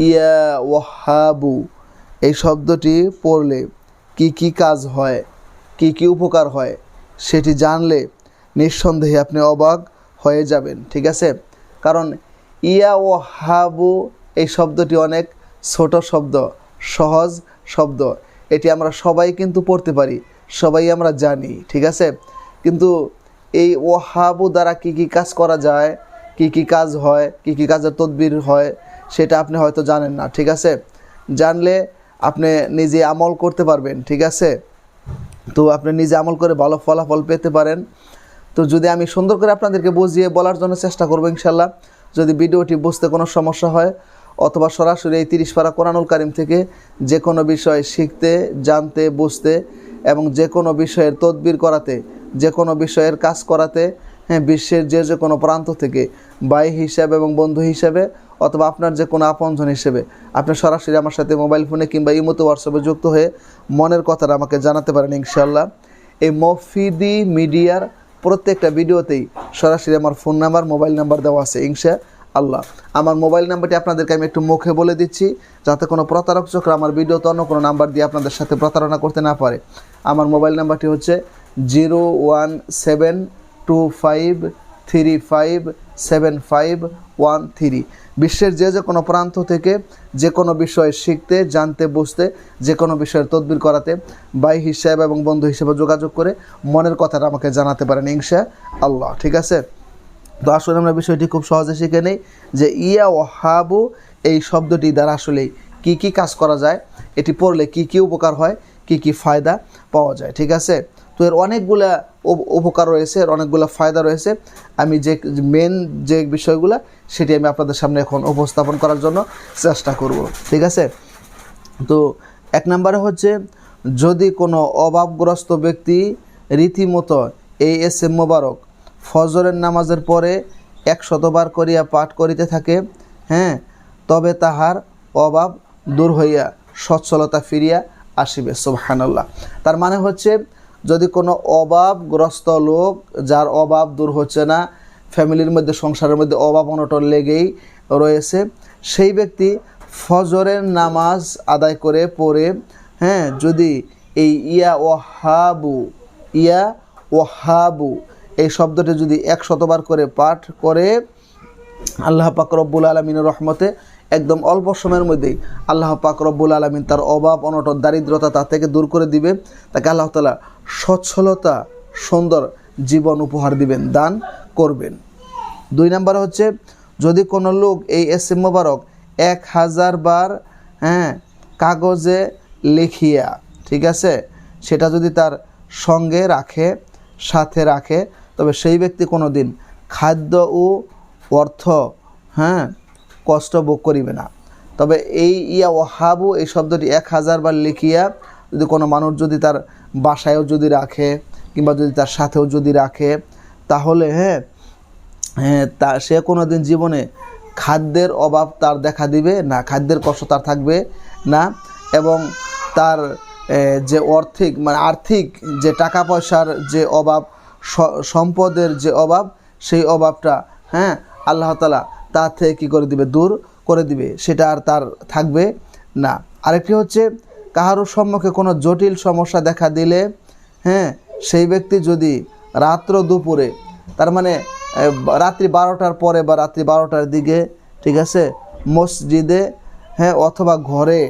ইয়া ওহাবু এই শব্দটি পড়লে কি কি কাজ হয়, কি কি উপকার হয়, সেটি জানলে নিঃসন্দেহে আপনি অবাক হয়ে যাবেন, ঠিক আছে? কারণ ইয়া ওহাবু এই শব্দটি অনেক ছোট শব্দ, সহজ শব্দ। এটি আমরা সবাই কিন্তু পড়তে পারি, সবাই আমরা জানি, ঠিক আছে? কিন্তু এই ওহাবু দ্বারা কি কি কাজ করা যায়, কি কি কাজ হয়, কি কি কাজের তদবির হয় সেটা আপনি হয়তো জানেন না, ঠিক আছে? জানলে আপনি নিজে আমল করতে পারবেন, ঠিক আছে? তো আপনি নিজে আমল করে ভালো ফলাফল পেতে পারেন। তো যদি আমি সুন্দর করে আপনাদেরকে বুঝিয়ে বলার জন্য চেষ্টা করব ইনশাল্লাহ, যদি ভিডিওটি বুঝতে কোনো সমস্যা হয়, অথবা সরাসরি এই তিরিশ পারা কোরআনুল কারিম থেকে যে কোনো বিষয় শিখতে, জানতে, বুঝতে এবং যে কোনো বিষয়ের তদবির করাতে, যে কোনো বিষয়ের কাজ করাতে হ্যাঁ বিশ্বের যে যে কোনো প্রান্ত থেকে ভাই হিসাবে এবং বন্ধু হিসাবে অথবা আপনার যে কোনো আপনজন হিসেবে আপনি সরাসরি আমার সাথে মোবাইল ফোনে কিংবা ইমোতে হোয়াটসঅ্যাপে যুক্ত হয়ে মনের কথাটা আমাকে জানাতে পারেন ইনশাল্লাহ এই মফিদি মিডিয়ার প্রত্যেকটা ভিডিওতেই সরাসরি আমার ফোন নাম্বার, মোবাইল নাম্বার দেওয়া আছে ইনশা আল্লাহ আমার মোবাইল নাম্বারটি আপনাদেরকে আমি একটু মুখে বলে দিচ্ছি, যাতে কোনো প্রতারক চক্র আমার ভিডিওতে অন্য কোনো নাম্বার দিয়ে আপনাদের সাথে প্রতারণা করতে না পারে। আমার মোবাইল নাম্বারটি হচ্ছে zero one seven two five three five seven five one three বিশ্বের যে যে কোনো প্রান্ত থেকে যে কোনো বিষয় শিখতে, জানতে, বুঝতে, যে কোনো বিষয়ের তদবির করাতে ভাই হিসাব এবং বন্ধু হিসেবে যোগাযোগ করে মনের কথাটা আমাকে জানাতে পারেন ইনশা আল্লাহ, ঠিক আছে? তো আসলে আমরা বিষয়টি খুব সহজে শিখে নেই যে ইয়া ও হাবু এই শব্দটি দ্বারা আসলে কি কি কাজ করা যায়, এটি পড়লে কি কি উপকার হয়, কি কি ফায়দা পাওয়া যায়, ঠিক আছে? তো এর অনেকগুলা উপকার রয়েছে, এর অনেকগুলো ফায়দা রয়েছে। আমি যে মেন যে বিষয়গুলো, সেটি আমি আপনাদের সামনে এখন উপস্থাপন করার জন্য চেষ্টা করব, ঠিক আছে? তো এক নম্বরে হচ্ছে, যদি কোনো অভাবগ্রস্ত ব্যক্তি রীতিমতো এই এস এম মোবারক ফজরের নামাজের পরে এক শতবার করিয়া পাঠ করিতে থাকে হ্যাঁ তবে তাহার অভাব দূর হইয়া সচ্ছলতা ফিরিয়া আসিবে, সুবহানাল্লাহ। তার মানে হচ্ছে যদি কোনো অভাবগ্রস্ত লোক, যার অভাব দূর হচ্ছে না, ফ্যামিলির মধ্যে, সংসারের মধ্যে অভাব, অনটন লেগেই রয়েছে, সেই ব্যক্তি ফজরের নামাজ আদায় করে পড়ে হ্যাঁ যদি এই ইয়া ওয়াহাবু ইয়া ওয়াহাবু, এই শব্দটি যদি এক শতবার করে পাঠ করে, আল্লাহ পাক রব্বুল আলমিনের রহমতে একদম অল্প সময়ের মধ্যেই আল্লাহ পাক রব্বুল আলমিন তার অভাব, অনটন, দারিদ্রতা তা থেকে দূর করে দিবে। তাকে আল্লাহ তালা সচ্ছলতা, সুন্দর জীবন উপহার দিবেন, দান করবেন। দুই নাম্বার হচ্ছে, যদি কোনো লোক এই এস এম মোবারক এক হাজার বার হ্যাঁ কাগজে লিখিয়া, ঠিক আছে, সেটা যদি তার সঙ্গে রাখে, সাথে রাখে, তবে সেই ব্যক্তি কোনো দিন খাদ্য ও অর্থ হ্যাঁ কষ্ট ভোগ করিবে না। তবে এই ইয়া ওহাবু এই শব্দটি এক হাজার বার লিখিয়া যদি কোনো মানুষ যদি তার বাসায়ও যদি রাখে কিংবা যদি তার সাথেও যদি রাখে, তাহলে হ্যাঁ হ্যাঁ তা সে কোনো দিন জীবনে খাদ্যের অভাব তার দেখা দিবে না, খাদ্যের কষ্ট তার থাকবে না এবং তার যে অর্থিক মানে আর্থিক যে টাকা পয়সার যে অভাব সম্পদের যে অভাব, সেই অভাবটা হ্যাঁ আল্লাহ তালা তা থেকে কী করে দিবে? দূর করে দিবে। সেটা আর তার থাকবে না। আরেকটি হচ্ছে কাহারও সম্মুখে কোনো জটিল সমস্যা দেখা দিলে হ্যাঁ সেই ব্যক্তি যদি রাত্র দুপুরে, তার মানে রাত্রি বারোটার পরে বা রাত্রি বারোটার দিকে, ঠিক আছে, মসজিদে হ্যাঁ অথবা ঘরে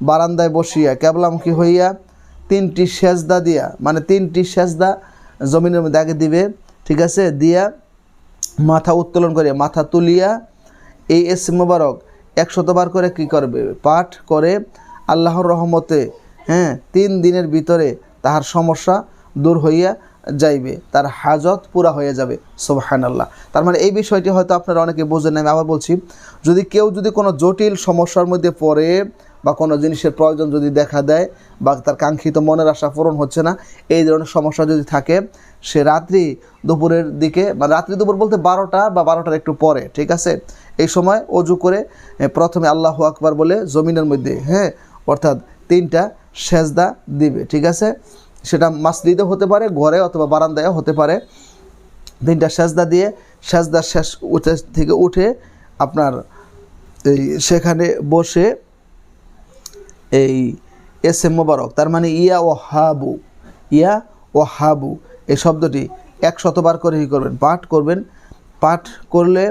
বারান্দায় বসিয়া, কেবলামুখী হইয়া তিনটি সেজদা দিয়া মানে তিনটি সেজদা জমিনের মধ্যে আগে দিবে, ঠিক আছে, দিয়া মাথা উত্তোলন করিয়া মাথা তুলিয়া এই এস মোবারক একশতবার করে কি করবে? পাঠ করে আল্লাহর রহমতে হ্যাঁ তিন দিনের ভিতরে তাহার সমস্যা দূর হইয়া যাইবে, তার হাজত পুরা হয়ে যাবে সোবাহান আল্লাহ তার মানে এই বিষয়টি হয়তো আপনারা অনেকে বোঝেন আমি আবার বলছি, যদি কেউ যদি কোনো জটিল সমস্যার মধ্যে পড়ে বা কোনো জিনিসের প্রয়োজন যদি দেখা দেয় বা তার কাঙ্ক্ষিত মনের আশা পূরণ হচ্ছে না, এই ধরনের সমস্যা যদি থাকে, সে রাত্রি দুপুরের দিকে বা রাত্রি দুপুর বলতে বারোটা বা বারোটার একটু পরে, ঠিক আছে? এই সময় অজু করে প্রথমে আল্লাহ আকবার বলে জমিনের মধ্যে হ্যাঁ অর্থাৎ তিনটা সেজদা দিবে, ঠিক আছে? সেটা মাসজিদে হতে পারে, ঘরে অথবা বারান্দায় হতে পারে। তিনটা সেজদা দিয়ে, সেজদা শেষ উঠে থেকে উঠে আপনার এই সেখানে বসে এই এস এম মোবারক, তার মানে ইয়া ও হাবু ইয়া ও হাবু এই শব্দটি এক শতবার করে ই করবেন, পাঠ করবেন। পাঠ করলে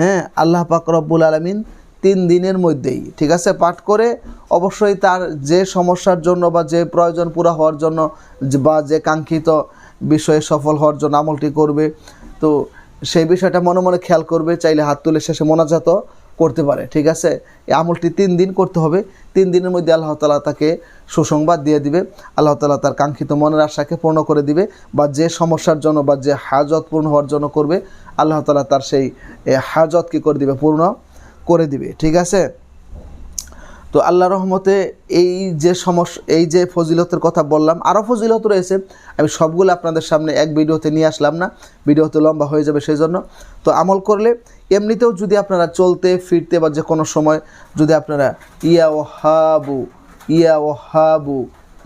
হ্যাঁ আল্লাহ পাক রব্বুল আলমিন তিন দিনের মধ্যেই, ঠিক আছে, পাঠ করে অবশ্যই তার যে সমস্যার জন্য বা যে প্রয়োজন পুরা হওয়ার জন্য বা যে কাঙ্ক্ষিত বিষয়ে সফল হওয়ার জন্য আমলটি করবে, তো সেই বিষয়টা মনে মনে খেয়াল করবে, চাইলে হাত তুলে শেষে মোনাজাত করতে পারে, ঠিক আছে? এই আমলটি তিন দিন করতে হবে। তিন দিনের মধ্যে আল্লাহ তালা তাকে সুসংবাদ দিয়ে দিবে। আল্লাহ তালা তার কাঙ্ক্ষিত মনের আশাকে পূর্ণ করে দিবে বা যে সমস্যার জন্য বা যে হাজত পূর্ণ হওয়ার জন্য করবে, আল্লাহ তালা তার সেই হাজত কী করে দিবে, পূর্ণ করে দিবে, ঠিক আছে? তো আল্লাহ রহমতে এই যে সমস্যা এই যে ফজিলতের কথা বললাম আরও ফজিলত রয়েছে, আমি সবগুলো আপনাদের সামনে এক ভিডিওতে নিয়ে আসলাম না, ভিডিওতে লম্বা হয়ে যাবে সেই জন্য তো আমল করলে এমনিতেও যদি আপনারা চলতে, ফিরতে বা যে কোনো সময় যদি আপনারা ইয়া ও হাবু ইয়া ও হাবু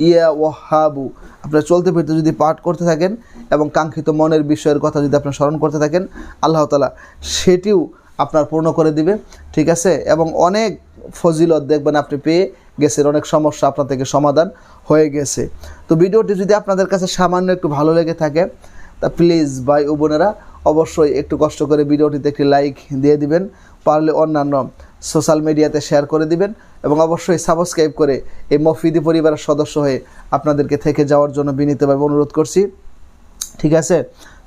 ইয়া ও হাবু আপনারা চলতে, ফিরতে যদি পাঠ করতে থাকেন এবং কাঙ্ক্ষিত মনের বিষয়ের কথা যদি আপনারা স্মরণ করতে থাকেন, আল্লাহ তালা সেটিও আপনার পূর্ণ করে দিবে, ঠিক আছে? এবং অনেক ফজিলত দেখবেন আপনি পেয়ে গেছেন, অনেক সমস্যা আপনার থেকে সমাধান হয়ে গেছে। তো ভিডিওটি যদি আপনাদের কাছে সামান্য একটু ভালো লেগে থাকে, তা প্লিজ ভাই ও বোনেরা অবশ্যই একটু কষ্ট করে ভিডিওটিতে একটি লাইক দিয়ে দিবেন, পারলে অন্যান্য সোশ্যাল মিডিয়াতে শেয়ার করে দিবেন এবং অবশ্যই সাবস্ক্রাইব করে এই মফিদি পরিবারের সদস্য হয়ে আপনাদেরকে থেকে যাওয়ার জন্য বিনীতভাবে অনুরোধ করছি। ঠিক আছে?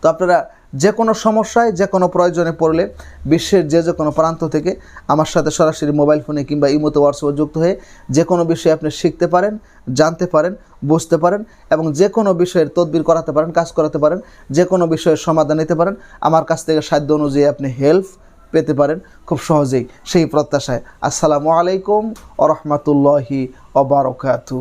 তো আপনারা যে কোনো সমস্যায় যে কোনো প্রয়োজনে পড়লে বিশ্বের যে যে কোনো প্রান্ত থেকে আমার সাথে সরাসরি মোবাইল ফোনে কিংবা ইমোতে হোয়াটসঅ্যাপে যুক্ত হয়ে যে কোনো বিষয়ে আপনি শিখতে পারেন, জানতে পারেন, বুঝতে পারেন এবং যে কোনো বিষয়ের তদবির করাতে পারেন, কাজ করাতে পারেন যে কোনো বিষয়ের সমাধান নিতে পারেন। আমার কাছ থেকে সাধ্য অনুযায়ী আপনি হেল্প পেতে পারেন খুব সহজেই সেই প্রত্যাশায়। আসসালামু আলাইকুম আ রহমতুল্লাহি অবরকাতু